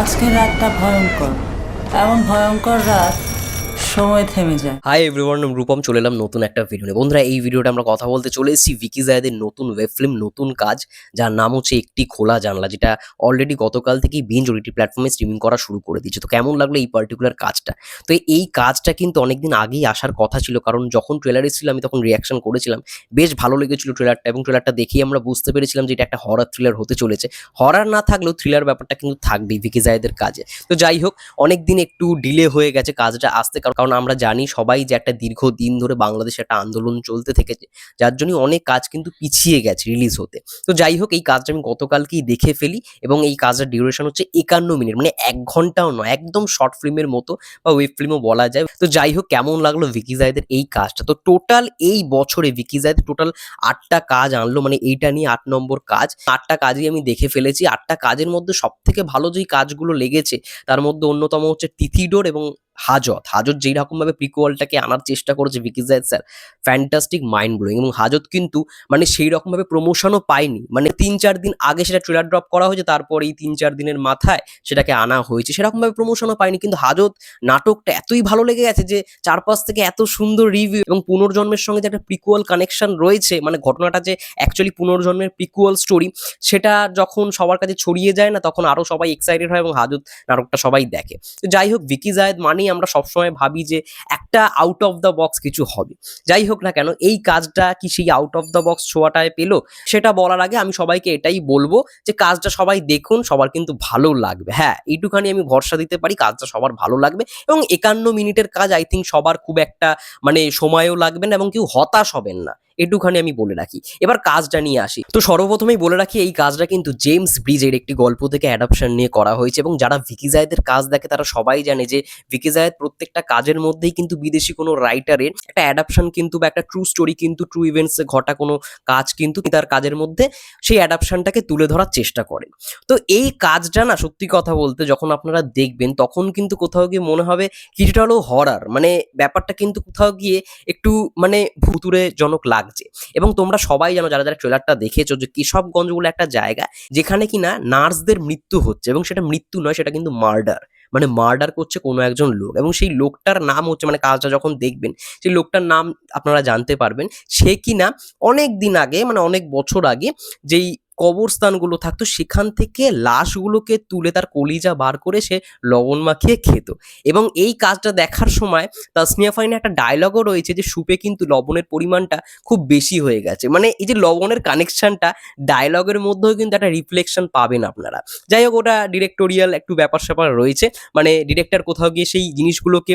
আজকের রাতটা ভয়ঙ্কর। এমন ভয়ঙ্কর রাত সময় থেমে যায়। হাই এভরিওয়ান রূপম চলে এলাম নতুন একটা ভিডিও নিয়ে। বন্ধুরা, এই ভিডিওটা আমরা কথা বলতে চলে এসেছি ভিকি জায়দের নতুন ওয়েব ফিল্ম নতুন কাজ, যার নাম হচ্ছে একটি খোলা জানলা, যেটা অলরেডি গতকাল থেকেই বিঞ্জ ওটিটি প্ল্যাটফর্মে স্ট্রিমিং করা শুরু করে দিয়েছে। তো কেমন লাগল এই পার্টিকুলার কাজটা? তো এই কাজটা কিন্তু অনেকদিন আগেই আসার কথা ছিল, কারণ যখন ট্রেলার এসেছিল, আমি তখন রিয়াকশন করেছিলাম। বেশ ভালো লেগেছিল ট্রেলারটা এবং ট্রেলারটা দেখেই আমরা বুঝতে পেরেছিলাম যে এটা একটা হরার থ্রিলার হতে চলেছে। হরার না থাকলেও থ্রিলার ব্যাপারটা কিন্তু থাকবেই ভিকি জায়দের কাজে। তো যাই হোক অনেক দিন একটু ডিলে হয়ে গেছে কাজটা আসতে, কারণ কারণ আমরা জানি সবাই যে একটা দীর্ঘ দিন ধরে বাংলাদেশে একটা আন্দোলন চলতে থেকেছে, যার জন্য অনেক কাজ কিন্তু পিছিয়ে গেছে রিলিজ হতে। তো যাই হোক, এই কাজটা আমি গতকালকেই দেখে ফেলি এবং এই কাজটার ডিউরেশন হচ্ছে একান্ন মিনিট মানে এক ঘন্টাও নয়, একদম শর্ট ফিল্মের মতো বা ওয়েব ফিল্মও বলা যায়। তো যাই হোক, কেমন লাগল ভিকি জায়দের এই কাজটা? তো টোটাল এই বছরে ভিকি জায়দ টোটাল আটটা কাজ আনলো মানে এইটা নিয়ে আট নম্বর কাজ। আটটা কাজই আমি দেখে ফেলেছি। আটটা কাজের মধ্যে সব থেকে ভালো যেই কাজগুলো লেগেছে, তার মধ্যে অন্যতম হচ্ছে তিথিডোর এবং হাজত হাজত যেই রকমভাবে প্রিকোয়ালটাকে আনার চেষ্টা করেছে Vicky Zahed sir fantastic mind blowing এবং হাজত কিন্তু মানে সেই রকমভাবে প্রমোশনও পায়নি। মানে তিন চার দিন আগে সেটা ট্রেলার ড্রপ করা হয়েছে তারপর এই তিন চার দিনের মাথায় সেটাকে আনা হয়েছে। সেরকমভাবে প্রমোশনও পায়নি, কিন্তু হাজত নাটকটা এতই ভালো লেগে গেছে যে চারপাশ থেকে এত সুন্দর রিভিউ এবং পুনর্জন্মের সঙ্গে যে একটা প্রিকুয়াল কানেকশন রয়েছে মানে ঘটনাটা যে অ্যাকচুয়ালি পুনর্জন্মের প্রিকুয়াল স্টোরি সেটা যখন সবার কাছে ছড়িয়ে যায় না, তখন আরও সবাই এক্সাইটেড হয় এবং হাজত নাটকটা সবাই দেখে। তো যাই হোক ভিকি জায়েদ মানেই আমরা সবসময় ভাবি যে একটা আউট অফ দ্য বক্স কিছু হবে। যাই হোক না কেন, এই কাজটা কি সেই আউট অফ দ্য বক্স ছোঁয়াটায় পেল? সেটা বলার আগে আমি সবাইকে এটাই বলব যে কাজটা সবাই দেখুন, সবার কিন্তু ভালো লাগবে। হ্যাঁ এইটুখানি আমি ভরসা দিতে পারি, কাজটা সবার ভালো লাগবে এবং একান্ন মিনিটের কাজ আই থিঙ্ক সবার খুব একটা মানে সময়ও লাগবে না এবং কেউ হতাশ হবেন না। এটুখানি আমি বলে রাখি। এবার কাজটা নিয়ে আসি। তো সর্বপ্রথমেই বলে রাখি, এই কাজটা কিন্তু জেমস ব্রিজের একটি গল্প থেকে অ্যাডাপশন নিয়ে করা হয়েছে এবং যারা ভিকি জায়েদের কাজ দেখে তারা সবাই জানে যে ভিকি জায়েদ প্রত্যেকটা কাজের মধ্যেই কিন্তু বিদেশি কোনো রাইটারের একটা অ্যাডাপশন কিন্তু বা একটা ট্রু স্টোরি কিন্তু ট্রু ইভেন্টসে ঘটা কোনো কাজ কিন্তু তার কাজের মধ্যে সেই অ্যাডাপশনটাকে তুলে ধরার চেষ্টা করে। তো এই কাজটা না সত্যি কথা বলতে যখন আপনারা দেখবেন তখন কিন্তু কোথাও গিয়ে মনে হবে কিছুটা হলেও হরার মানে ব্যাপারটা কিন্তু কোথাও গিয়ে একটু মানে ভুতুরে জনক লাগছে। এবং তোমরা সবাই জানো, যারা যারা ট্রেলারটা দেখেছ, যে কেশবগঞ্জ বলে একটা জায়গা যেখানে কিনা নার্সদের মৃত্যু হচ্ছে। এবং সেটা মৃত্যু নয়, সেটা কিন্তু মার্ডার মানে মার্ডার করছে কোনো একজন লোক। এবং সেই লোকটার নাম হচ্ছে মানে কাজটা যখন দেখবেন, সেই লোকটার নাম আপনারা জানতে পারবেন। সে কিনা অনেক দিন আগে মানে অনেক বছর আগে, যেই কবরস্থানগুলো থাকতো, সেখান থেকে লাশগুলোকে তুলে তার কলিজা বার করে সে লবণ মাখিয়ে খেত। এবং এই কাজটা দেখার সময় তাসনিয়া ফাইনে একটা ডায়লগও রয়েছে যে, সুপে কিন্তু লবণের পরিমাণটা খুব বেশি হয়ে গেছে। মানে এই যে লবণের কানেকশনটা ডায়লগের মধ্যেও কিন্তু একটা রিফ্লেকশন পাবেন আপনারা। যাই হোক, ওটা ডিরেক্টোরিয়াল একটু ব্যাপার স্যাপার রয়েছে। মানে ডিরেক্টর কোথাও গিয়ে সেই জিনিসগুলোকে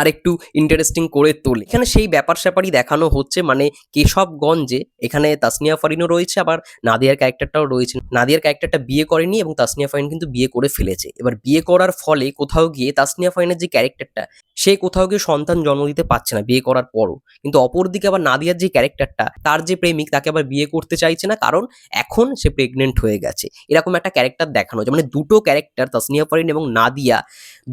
আরেকটু ইন্টারেস্টিং করে তোলে। এখানে সেই ব্যাপার স্যাপারই দেখানো হচ্ছে মানে কেশবগঞ্জে এখানে তাসনিয়া ফারিনও রয়েছে, আবার নাদিয়ার ক্যারেক্টারটাও রয়েছে। নাদিয়ার ক্যারেক্টারটা বিয়ে করেনি এবং তাসনিয়া ফারিন কিন্তু বিয়ে করে ফেলেছে। এবার বিয়ে করার ফলে কোথাও গিয়ে তাসনিয়া ফারিনের যে ক্যারেক্টারটা সে কোথাও গিয়ে সন্তান জন্ম দিতে পারছে না বিয়ে করার পরও। কিন্তু অপরদিকে আবার নাদিয়ার যে ক্যারেক্টারটা তার যে প্রেমিক, তাকে আবার বিয়ে করতে চাইছে না, কারণ এখন সে প্রেগনেন্ট হয়ে গেছে। এরকম একটা ক্যারেক্টার দেখানো হচ্ছে মানে দুটো ক্যারেক্টার তাসনিয়া ফারিন এবং নাদিয়া,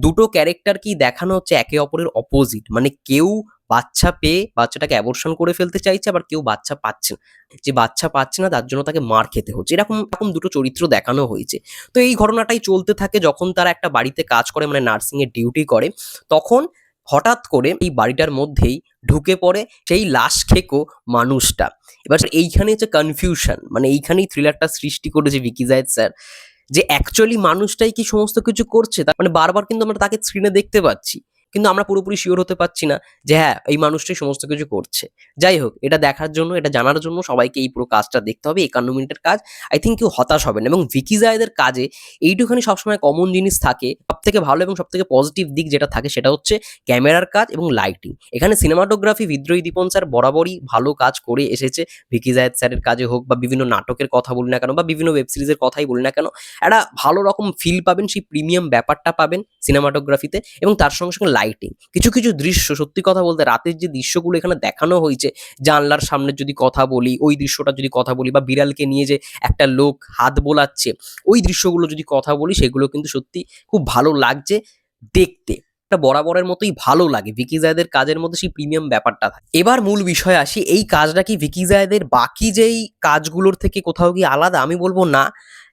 দুটো ক্যারেক্টারকেই দেখানো হচ্ছে একে অপরের অপোজিট মানে কেউ বাচ্চা পেয়ে বাচ্চাটাকে অ্যাবর্শন করে ফেলতে চাইছে, আবার কেউ বাচ্চা পাচ্ছে না। যে বাচ্চা পাচ্ছে না, তার জন্য তাকে মার খেতে হচ্ছে। এরকম এরকম দুটো চরিত্র দেখানো হয়েছে। তো এই ঘটনাটাই চলতে থাকে যখন তারা একটা বাড়িতে কাজ করে মানে নার্সিং এর ডিউটি করে, তখন হঠাৎ করে এই বাড়িটার মধ্যেই ঢুকে পড়ে সেই লাশ খেকো মানুষটা। এবার এইখানে হচ্ছে কনফিউশন মানে এইখানেই থ্রিলারটা সৃষ্টি করেছে ভিকি জায়েদ স্যার যে অ্যাকচুয়ালি মানুষটাই কি সমস্ত কিছু করছে? মানে বারবার কিন্তু আমরা তাকে স্ক্রিনে দেখতে পাচ্ছি। কিন্তু আমরা পুরোপুরি শিওর হতে পারছি না যে হ্যাঁ এই মানুষটাই সমস্ত কিছু করছে। যাই হোক, এটা দেখার জন্য, এটা জানার জন্য সবাইকে এই পুরো কাজটা দেখতে হবে, একান্ন মিনিটের কাজ। আই থিঙ্ক কেউ হতাশ হবে না। এবং ভিকি জায়েদের কাজে এইটুখানি সবসময় কমন জিনিস থাকে সব থেকে ভালো এবং সব থেকে পজিটিভ দিক যেটা থাকে সেটা হচ্ছে ক্যামেরার কাজ এবং লাইটিং এখানে সিনেমাটোগ্রাফি বিদ্রোহী দীপন স্যার বরাবরই ভালো কাজ করে এসেছে। ভিকি জায়েদ স্যারের কাজে হোক বা বিভিন্ন নাটকের কথা বলি না কেন বা বিভিন্ন ওয়েব সিরিজের কথাই বলি না কেন, একটা ভালো রকম ফিল পাবেন, সেই প্রিমিয়াম ব্যাপারটা পাবেন। সিনেমাটোগ্রাফিতে এবং তার সঙ্গে সঙ্গে লাইটিং কিছু কিছু দৃশ্য, সত্যি কথা বলতে রাতের যে দৃশ্যগুলো এখানে দেখানো হয়েছে, জানলার সামনে যদি কথা বলি, ওই দৃশ্যটা যদি কথা বলি বা বিড়ালকে নিয়ে যে একটা লোক হাত বোলাচ্ছে, ওই দৃশ্যগুলো যদি কথা বলি, সেগুলো কিন্তু সত্যি খুব ভালো লাগছে দেখতে। একটা বরাবরের মতোই ভালো লাগে। ভিকি জায়দের কাজের মধ্যে সেই প্রিমিয়াম ব্যাপারটা থাকে। এবার মূল বিষয় আসি। এই কাজটা কি ভিকি জায়দের বাকি যেই কাজগুলোর থেকে কোথাও কি আলাদা? আমি বলব না।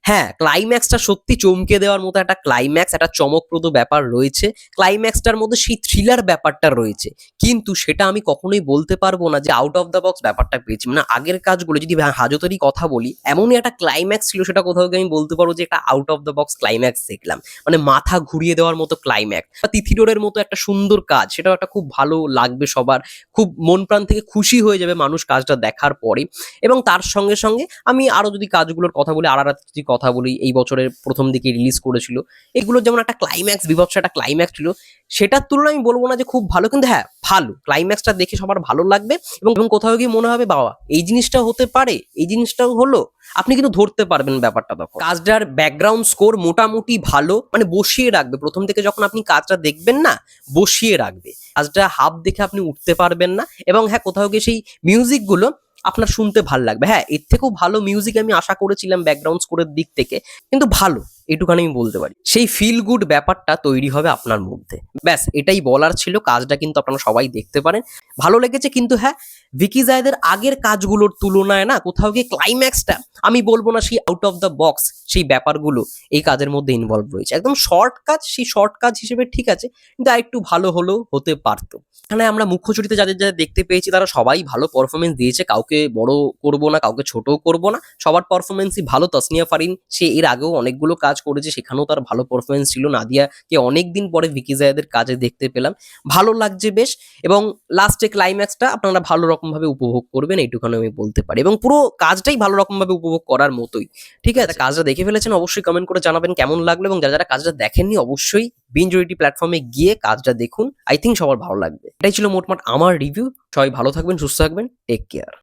হ্যাঁ ক্লাইম্যাক্সটা সত্যি চমকে দেওয়ার মতো একটা ক্লাইম্যাক্স একটা চমকপ্রদ ব্যাপার রয়েছে। ক্লাইম্যাক্সটার মধ্যে সেই থ্রিলার ব্যাপারটা রয়েছে। কিন্তু সেটা আমি কখনোই বলতে পারব না যে আউট অফ দ্য বক্স ব্যাপারটা পেয়েছি। মানে আগের কাজগুলো যদি হা- হাজতেরই কথা বলি, এমনই একটা ক্লাইম্যাক্স ছিল, সেটা কোথাও আমি বলতে পারব যে একটা out of the box climax দেখলাম। মানে মাথা ঘুরিয়ে দেওয়ার মতো ক্লাইম্যাক্স বা তিথিডোরের মতো একটা সুন্দর কাজ, সেটাও একটা খুব ভালো লাগবে সবার। খুব মন প্রাণ থেকে খুশি হয়ে যাবে মানুষ কাজটা দেখার পরে। এবং তার সঙ্গে সঙ্গে আমি আরও যদি কাজগুলোর কথা বলি যদি কথা বলি এই বছরের প্রথম দিকে রিলিজ করেছিল। এগুলো যেমন একটা ক্লাইম্যাক্স বিভৎস একটা ক্লাইম্যাক্স ছিল, সেটার তুলনায় আমি বলব না যে খুব ভালো, কিন্তু হ্যাঁ ভালো। ক্লাইম্যাক্সটা দেখে সবার ভালো লাগবে এবং কোথাও গিয়ে মনে হবে, বাবা, এই জিনিসটা হতে পারে, এই জিনিসটাও হলো। আপনি কিন্তু ধরতে পারবেন ব্যাপারটা তখন। কাজটার ব্যাকগ্রাউন্ড স্কোর মোটামুটি ভালো মানে বসিয়ে রাখবে। প্রথম থেকে যখন আপনি কাজটা দেখবেন না, বসিয়ে রাখবে। কাজটা হাফ দেখে আপনি উঠতে পারবেন না এবং হ্যাঁ কোথাও গিয়ে সেই মিউজিকগুলো আপনার শুনতে ভালো লাগবে। হ্যাঁ এর থেকেও ভালো মিউজিক আমি আশা করেছিলাম ব্যাকগ্রাউন্ড স্কোরের দিক থেকে। কিন্তু ভালো। এটুখানি আমি বলতে পারি। সেই ফিল গুড ব্যাপারটা তৈরি হবে আপনার মধ্যে। ব্যাস, এটাই বলার ছিল, কাজটা কিন্তু আপনারা সবাই দেখতে পারেন। ভালো লেগেছে কিন্তু হ্যাঁ ভিকি জায়দের আগের কাজগুলোর তুলনায় না, কোথাও গিয়ে ক্লাইম্যাক্সটা আমি বলব না, সেই আউট অফ দ্য বক্স সেই ব্যাপারগুলো এই কাজের মধ্যে ইনভলভ রয়েছে। একদম শর্ট কাজ, সেই শর্ট কাজ হিসেবে ঠিক আছে, কিন্তু আরেকটু ভালো হলেও হতে পারতো। এখানে আমরা মুখ্য চরিত্রে যাদের যাদের দেখতে পেয়েছি, তারা সবাই ভালো পারফরমেন্স দিয়েছে। কাউকে বড় করব না, কাউকে ছোটও করব না। সবার পারফরমেন্সই ভালো, তসনিয়া ফারিন, সে এর আগেও অনেকগুলো কাজ করেছে সেখানেও তার ভালো পারফরমেন্স ছিল। নাদিয়াকে অনেক দিন পরে ভিকি জায়দের কাজে দেখতে পেলাম। ভালো লাগছে বেশ এবং লাস্টে ক্লাইম্যাক্সটা আপনারা ভালো রকমভাবে উপভোগ করবেন এইটুখানি আমি বলতে পারি। এবং পুরো কাজটাই ভালো রকমভাবে উপভোগ করার মতোই। ঠিক আছে? কাজটা দেখে ফেলেছেন অবশ্যই কমেন্ট করে জানাবেন কেমন লাগল এবং যারা যারা কাজটা দেখেননি অবশ্যই বিনজরিটি প্ল্যাটফর্মে গিয়ে কাজটা দেখুন। আই থিঙ্ক সবার ভালো লাগবে। এটাই ছিল মোটমাট আমার রিভিউ সবাই ভালো থাকবেন সুস্থ থাকবেন। Take care